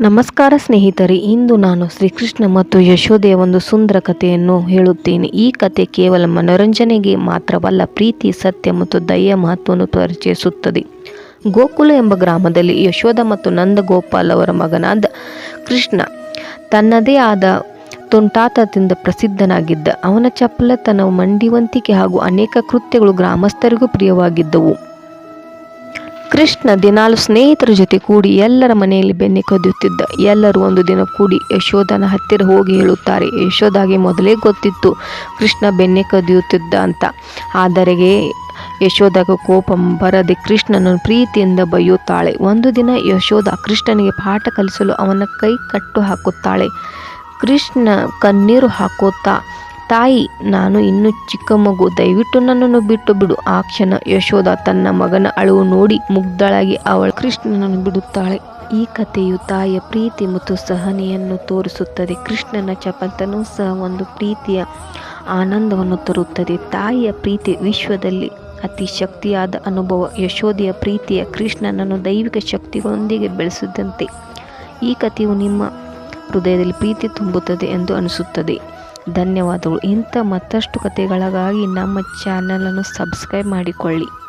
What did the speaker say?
ನಮಸ್ಕಾರ ಸ್ನೇಹಿತರೆ, ಇಂದು ನಾನು ಶ್ರೀಕೃಷ್ಣ ಮತ್ತು ಯಶೋದೆಯ ಒಂದು ಸುಂದರ ಕಥೆಯನ್ನು ಹೇಳುತ್ತೇನೆ. ಈ ಕತೆ ಕೇವಲ ಮನೋರಂಜನೆಗೆ ಮಾತ್ರವಲ್ಲ, ಪ್ರೀತಿ, ಸತ್ಯ ಮತ್ತು ದಯೆಯ ಮಹತ್ವವನ್ನು ಪರಿಚಯಿಸುತ್ತದೆ. ಗೋಕುಲ ಎಂಬ ಗ್ರಾಮದಲ್ಲಿ ಯಶೋಧ ಮತ್ತು ನಂದಗೋಪಾಲ್ ಅವರ ಮಗನಾದ ಕೃಷ್ಣ ತನ್ನದೇ ಆದ ತುಂಟಾಟದಿಂದ ಪ್ರಸಿದ್ಧನಾಗಿದ್ದ. ಅವನ ಚಪಲತನ ಮಂಡಿವಂತಿಕೆ ಹಾಗೂ ಅನೇಕ ಕೃತ್ಯಗಳು ಗ್ರಾಮಸ್ಥರಿಗೂ ಪ್ರಿಯವಾಗಿದ್ದವು. ಕೃಷ್ಣ ದಿನಾಲು ಸ್ನೇಹಿತರ ಜೊತೆ ಕೂಡಿ ಎಲ್ಲರ ಮನೆಯಲ್ಲಿ ಬೆನ್ನೆ ಕದಿಯುತ್ತಿದ್ದ. ಎಲ್ಲರೂ ಒಂದು ದಿನ ಕೂಡಿ ಯಶೋಧನ ಹತ್ತಿರ ಹೋಗಿ ಹೇಳುತ್ತಾರೆ ಯಶೋದಾಗೆ ಮೊದಲೇ ಗೊತ್ತಿತ್ತು ಕೃಷ್ಣ ಬೆನ್ನೆ ಕದಿಯುತ್ತಿದ್ದ ಅಂತ. ಆದರೆಗೆ ಯಶೋದಾಗ ಕೋಪ ಬರದೆ ಕೃಷ್ಣನನ್ನು ಪ್ರೀತಿಯಿಂದ ಬೈಯುತ್ತಾಳೆ. ಒಂದು ದಿನ ಯಶೋಧ ಕೃಷ್ಣನಿಗೆ ಪಾಠ ಕಲಿಸಲು ಅವನ ಕೈ ಕಟ್ಟು ಹಾಕುತ್ತಾಳೆ. ಕೃಷ್ಣ ಕಣ್ಣೀರು ಹಾಕುತ್ತಾ ತಾಯಿ, ನಾನು ಇನ್ನು ಚಿಕ್ಕ ಮಗು, ದಯವಿಟ್ಟು ನನ್ನನ್ನು ಬಿಟ್ಟು ಬಿಡು. ಆ ಕ್ಷಣ ಯಶೋಧ ತನ್ನ ಮಗನ ಅಳುವು ನೋಡಿ ಮುಗ್ಧಳಾಗಿ ಅವಳು ಕೃಷ್ಣನನ್ನು ಬಿಡುತ್ತಾಳೆ. ಈ ಕಥೆಯು ತಾಯಿಯ ಪ್ರೀತಿ ಮತ್ತು ಸಹನೆಯನ್ನು ತೋರಿಸುತ್ತದೆ. ಕೃಷ್ಣನ ಚಪತನೂ ಸಹ ಒಂದು ಪ್ರೀತಿಯ ಆನಂದವನ್ನು ತರುತ್ತದೆ. ತಾಯಿಯ ಪ್ರೀತಿ ವಿಶ್ವದಲ್ಲಿ ಅತಿ ಶಕ್ತಿಯಾದ ಅನುಭವ. ಯಶೋಧೆಯ ಪ್ರೀತಿಯ ಕೃಷ್ಣನನ್ನು ದೈವಿಕ ಶಕ್ತಿಗಳೊಂದಿಗೆ ಬೆಳೆಸಿದಂತೆ. ಈ ಕಥೆಯು ನಿಮ್ಮ ಹೃದಯದಲ್ಲಿ ಪ್ರೀತಿ ತುಂಬುತ್ತದೆ ಎಂದು ಅನಿಸುತ್ತದೆ. ಧನ್ಯವಾದಗಳು. ಇಂಥ ಮತ್ತಷ್ಟು ಕಥೆಗಳಿಗಾಗಿ ನಮ್ಮ ಚಾನಲನ್ನು ಸಬ್ಸ್ಕ್ರೈಬ್ ಮಾಡಿಕೊಳ್ಳಿ.